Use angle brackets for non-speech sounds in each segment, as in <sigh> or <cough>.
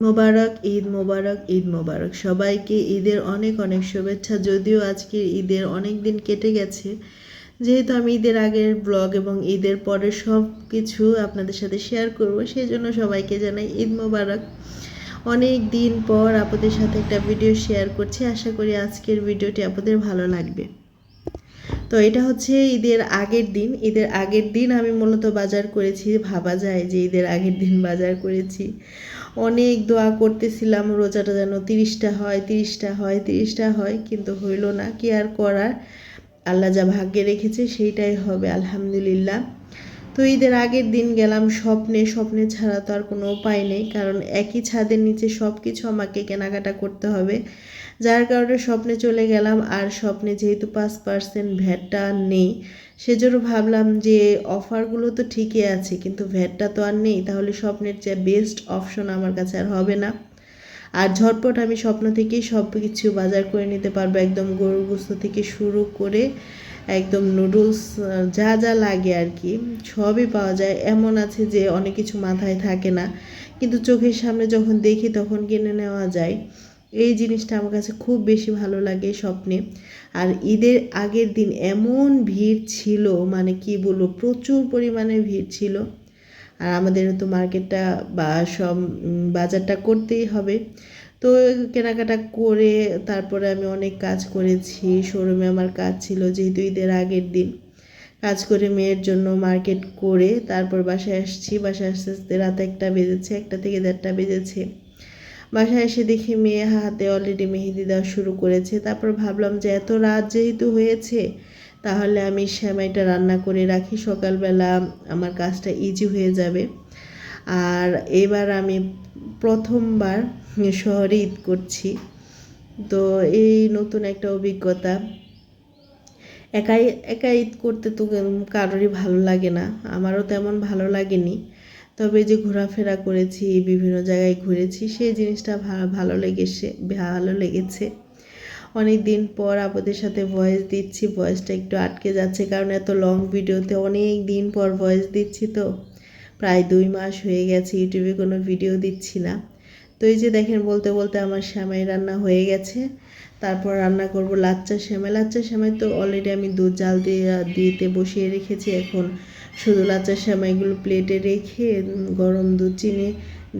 মোবারক, ঈদ মোবারক ঈদ মোবারক। সবাইকে ঈদের অনেক অনেক শুভেচ্ছা। যদিও আজকের ঈদের অনেক দিন কেটে গেছে, যেহেতু আমি ঈদের আগের ব্লগ এবং ঈদের পরের সব কিছু আপনাদের সাথে শেয়ার করব, সেই জন্য সবাইকে জানাই ঈদ মোবারক। অনেক দিন পর আপনাদের সাথে একটা ভিডিও শেয়ার করছি। আশা করি আজকের ভিডিওটি আপনাদের ভালো লাগবে। তো এটা হচ্ছে ঈদের আগের দিন। ঈদের আগের দিন আমি মূলত বাজার করেছি, ভাবা যায় যে ঈদের আগের দিন বাজার করেছি। অনেক দোয়া করতেছিলাম, রোজাটা যেন তিরিশটা হয় তিরিশটা হয় তিরিশটা হয়, কিন্তু হইল না। কি আর করার? আল্লাহ যা ভাগ্যে রেখেছে সেইটাই হবে, আলহামদুলিল্লাহ। তো ঈদের আগের দিন গেলাম স্বপ্নে স্বপ্নে ছাড়া তো আর কোনো উপায় নেই, কারণ একই ছাদের নিচে সব কিছু আমাকে কেনাকাটা করতে হবে। যার কারণে স্বপ্নে চলে গেলাম, আর স্বপ্নে যেহেতু পাঁচ পার্সেন্ট ভ্যাটটা আর নেই, সেজন্য ভাবলাম যে অফারগুলো তো ঠিকই আছে, কিন্তু ভ্যাটটা তো আর নেই, তাহলে স্বপ্নের যে বেস্ট অপশন আমার কাছে আর হবে না। আর ঝটপট আমি স্বপ্ন থেকেই সব কিছু বাজার করে নিতে পারব, একদম গরুর গোস্ত থেকে শুরু করে একদম নুডলস যা যা লাগে আর কি। সবই পাওয়া যায়। এমন আছে যে অনেক কিছু মাথায় থাকে না। কিন্তু চোখের সামনে যখন দেখি তখন কিনে নেওয়া যায়। এই জিনিসটা আমার কাছে খুব বেশি ভালো লাগে স্বপ্নে। আর ঈদের আগের দিন এমন ভিড় ছিল মানে কি বলব, প্রচুর পরিমাণে ভিড় ছিল। আর আমাদের তো মার্কেটটা বা সব বাজারটা করতেই হবে। তো কেনাকাটা করে তারপরে আমি অনেক কাজ করেছি। শোরুমে আমার কাজ ছিল যেহেতু ঈদের আগের দিন। কাজ করে মেয়ের জন্য মার্কেট করে তারপর বাসায় আসছি। বাসায় আসতে আসতে রাত একটা বেজেছে, একটা থেকে দেড়টা বেজেছে। বাসায় এসে দেখি মেয়ে হাতে অলরেডি মেহেদি দেওয়া শুরু করেছে। তারপর ভাবলাম যে এত রাত যেহেতু হয়েছে তাহলে আমি সেমাইটা রান্না করে রাখি সকালবেলা। আমার কাজটা ইজি হয়ে যাবে। আর এবার আমি প্রথমবার শহরে ঈদ করছি। তো এই নতুন একটা অভিজ্ঞতা। একাই, একা ঈদ করতে তো কারোরই ভালো লাগে না। আমারও তেমন ভালো লাগেনি। তবে যে ঘোরাফেরা করেছি, বিভিন্ন জায়গায় ঘুরেছি, সেই জিনিসটা ভালো লেগেছে ভালো লেগেছে। অনেক দিন পর আপনাদের সাথে ভয়েস দিচ্ছি ভয়েসটা একটু আটকে যাচ্ছে কারণ এত লং ভিডিওতে অনেক দিন পর ভয়েস দিচ্ছি তো। প্রায় দুই মাস হয়ে গেছে ইউটিউবে কোনো ভিডিও দিচ্ছি না। তো এই যে দেখেন বলতে বলতে আমার শ্যামাই রান্না হয়ে গেছে। তারপর রান্না করব লাচ্চা শ্যামাই লাচ্চা শ্যামাই তো অলরেডি আমি দুধ, জাল দিয়ে, দিতে বসিয়ে রেখেছি। এখন শুধু লাচ্চা শ্যামাইগুলো প্লেটে রেখে গরম দুধ চিনি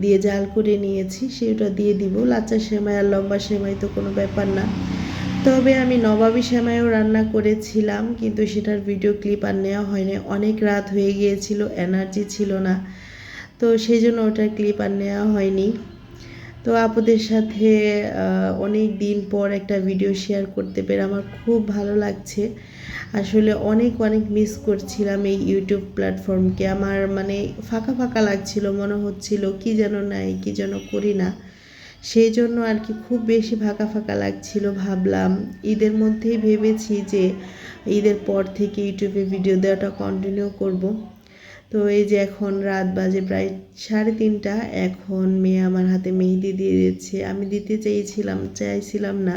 দিয়ে জাল করে নিয়েছি। সেটা দিয়ে দিব। লাচ্চা সেমাই আর লম্বা সেমাই তো কোনো ব্যাপার না। তবে আমি নবাবী সেমাইও রান্না করেছিলাম, কিন্তু সেটার ভিডিও ক্লিপ আর নেওয়া হয়নি। অনেক রাত হয়ে গিয়েছিল এনার্জি ছিল না। তো সেই জন্য ওটার ক্লিপ আর নেওয়া হয়নি। তো আপুদের সাথে অনেক দিন পর একটা ভিডিও শেয়ার করতে পেরে আমার খুব ভালো লাগছে। আসলে অনেক অনেক মিস করছিলাম এই ইউটিউব প্ল্যাটফর্মকে আমার মানে ফাঁকা ফাঁকা লাগছিল, মনে হচ্ছিল কি যেন নাই, কি যেন করি না। সেই জন্য আর কি খুব বেশি ফাঁকা ফাঁকা লাগছিল, ভাবলাম। ঈদের মধ্যেই ভেবেছি যে ঈদের পর থেকে ইউটিউবে ভিডিও দেওয়াটা কন্টিনিউ করব। তো এই যে এখন রাত বাজে প্রায় সাড়ে তিনটা, এখন মেয়ে আমার হাতে মেহেদি দিয়ে দিচ্ছে আমি দিতে চেয়েছিলাম, চাইছিলাম না।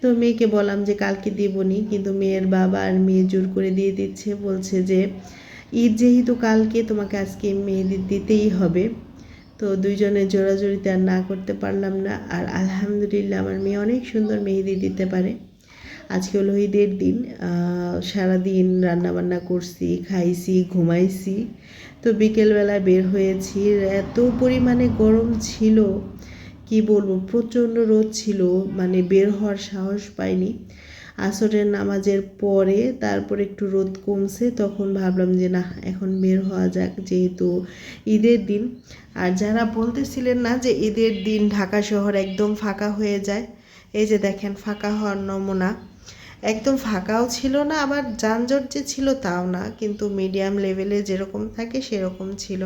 তো মেয়েকে বললাম যে কালকে দিবনি, কিন্তু মেয়ের বাবা আর মেয়ে জোর করে দিয়ে দিচ্ছে, বলছে যে ঈদ যেহেতু কালকে, তোমাকে আজকে মেহেদি দিতেই হবে। তো দুইজনে জোড়াজোড়িতে আর না করতে পারলাম না। আর আলহামদুলিল্লাহ আমার মেয়ে অনেক সুন্দর মেহেদি দিতে পারে। আজকে হলো ঈদের দিন সারাদিন রান্নাবান্না করছি, খাইছি, ঘুমাইছি। তো বিকেলবেলায় বের হয়েছি, এত পরিমাণে গরম ছিল, কি বলব, প্রচণ্ড রোদ ছিল মানে বের হওয়ার সাহস পাইনি। আসরের নামাজের পরে তারপর একটু রোদ কমছে, তখন ভাবলাম যে না, এখন বের হওয়া যাক যেহেতু ঈদের দিন। আর যারা বলতেছিলেন না যে ঈদের দিন ঢাকা শহর একদম ফাঁকা হয়ে যায়, এই যে দেখেন ফাঁকা হওয়ার নমুনা। একদম ফাঁকাও ছিল না, আবার যানজট যে ছিল তাও না, কিন্তু মিডিয়াম লেভেলে যেরকম থাকে সেরকম ছিল।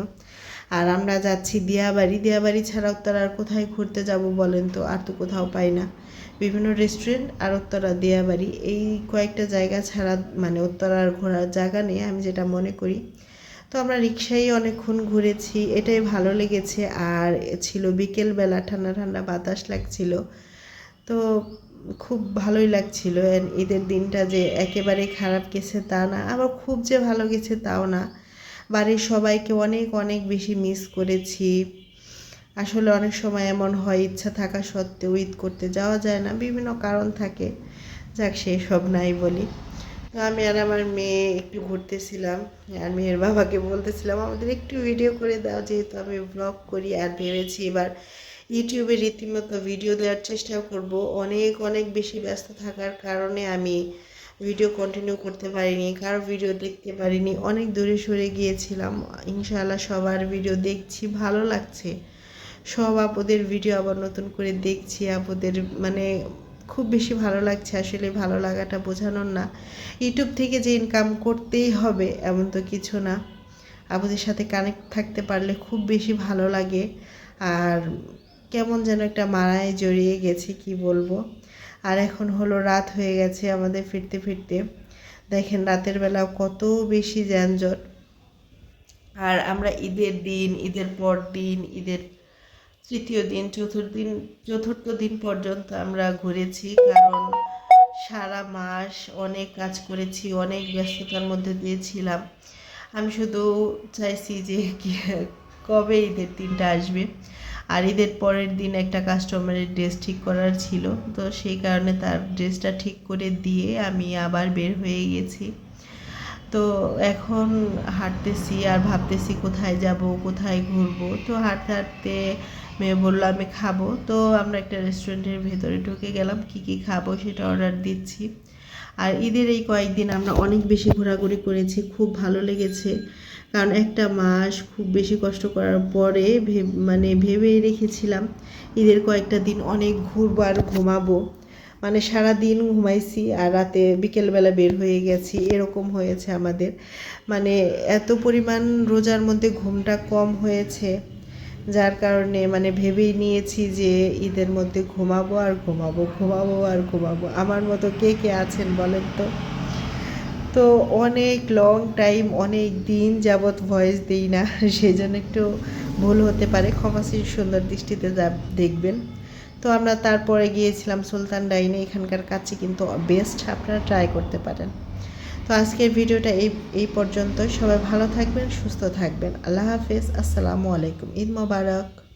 আর আমরা যাচ্ছি দিয়াবাড়ি দিয়াবাড়ি ছাড়া উত্তরা আর কোথায় ঘুরতে যাব বলেন তো, আর তো কোথাও পাই না। বিভিন্ন রেস্টুরেন্ট আর উত্তরা দিয়াবাড়ি, এই কয়েকটা জায়গা ছাড়া মানে উত্তরার ঘোরার জায়গা নেই, আমি যেটা মনে করি। তো আমরা রিক্সায় অনেকক্ষণ ঘুরেছি, এটাই ভালো লেগেছে। আর ছিল বিকেলবেলা, ঠান্ডা ঠান্ডা বাতাস লাগছিল। তো খুব ভালোই লাগছিল। ঈদের দিনটা যে একেবারে খারাপ গেছে তা না, আবার খুব যে ভালো গেছে তাও না। বাড়ির সবাইকে অনেক অনেক বেশি মিস করেছি। আসলে অনেক সময় এমন হয়, ইচ্ছা থাকা সত্ত্বেও ঈদ করতে যাওয়া যায় না। বিভিন্ন কারণ থাকে, যাক সেই সব নাই বলি। আমি আর আমার মেয়ে একটু ঘুরতেছিলাম, আর মেয়ের বাবাকে বলতেছিলাম, আমাদের একটু ভিডিও করে দাও, যেহেতু আমি ব্লগ করি আর ভেবেছি এবার ইউটিউবে রীতিমতো ভিডিও দেওয়ার চেষ্টা করব। অনেক অনেক বেশি ব্যস্ত থাকার কারণে আমি ভিডিও কন্টিনিউ করতে পারিনি, কারও ভিডিও দেখতে পারিনি, অনেক দূরে সরে গিয়েছিলাম। ইনশাআল্লাহ সবার ভিডিও দেখছি, ভালো লাগছে। সব আপদের ভিডিও আবার নতুন করে দেখছি, আপদের মানে খুব বেশি ভালো লাগছে আসলে, ভালো লাগাটা বোঝানোর না। ইউটিউব থেকে যে ইনকাম করতেই হবে এমন তো কিছু না। আপুদের সাথে কানেক্ট থাকতে পারলে খুব বেশি ভালো লাগে। আর কেমন যেন একটা মারায় জড়িয়ে গেছে, কি বলব। আর এখন হলো রাত হয়ে গেছে আমাদের ফিরতে ফিরতে। দেখেন রাতের বেলাও কত বেশি যানজট। আর আমরা ঈদের দিন, ঈদের পর দিন, ঈদের তৃতীয় দিন, চতুর্থ দিন চতুর্থ দিন পর্যন্ত আমরা ঘুরেছি, কারণ সারা মাস অনেক কাজ করেছি, অনেক ব্যস্ততার মধ্যে দিয়েছিলাম। আমি শুধু চাইছি যে কবে ঈদের দিনটা আসবে? আর ঈদের পরের দিন একটা কাস্টমারের ড্রেস ঠিক করার ছিল, তো সেই কারণে তার ড্রেসটা ঠিক করে দিয়ে আমি আবার বের হয়ে গেছি। তো এখন হাঁটতেছি আর ভাবতেছি কোথায় যাব, কোথায় ঘুরবো। তো হাঁটতে হাঁটতে মেয়ে বলল, আমি খাব। তো আমরা একটা রেস্টুরেন্টের ভেতরে ঢুকে গেলাম, কি কি খাব সেটা অর্ডার দিচ্ছি। আর ঈদের এই কয়েকদিন আমরা অনেক বেশি ঘোরাঘুরি করেছি, খুব ভালো লেগেছে। কারণ একটা মাস খুব বেশি কষ্ট করার পরে ভেব মানে ভেবেই রেখেছিলাম, ঈদের কয়েকটা দিন অনেক ঘুরবো আর ঘুমাবো। মানে সারা দিন ঘুমাইছি আর রাতে বিকেলবেলা বের হয়ে গেছি, এরকম হয়েছে আমাদের। মানে এত পরিমাণ রোজার মধ্যে ঘুমটা কম হয়েছে, যার কারণে মানে ভেবেই নিয়েছি যে ঈদের মধ্যে ঘুমাবো আর ঘুমাবো ঘুমাবো আর ঘুমাবো। আমার মতো কে কে আছেন বলেন তো? তো অনেক লং টাইম অনেক দিন যাবৎ ভয়েস দিই না <laughs> সেই জন্য একটু ভুল হতে পারে। ক্ষমাসী সুন্দর দৃষ্টিতে যা দেখবেন। তো আমরা তারপরে গিয়েছিলাম সুলতান ডাইনে, এখানকার কাছে কিন্তু বেস্ট আপনারা ট্রাই করতে পারেন। তো আজকের ভিডিওটা এই এই পর্যন্ত সবাই ভালো থাকবেন, সুস্থ থাকবেন। আল্লাহ হাফেজ, আসসালামু আলাইকুম। ঈদ মোবারক।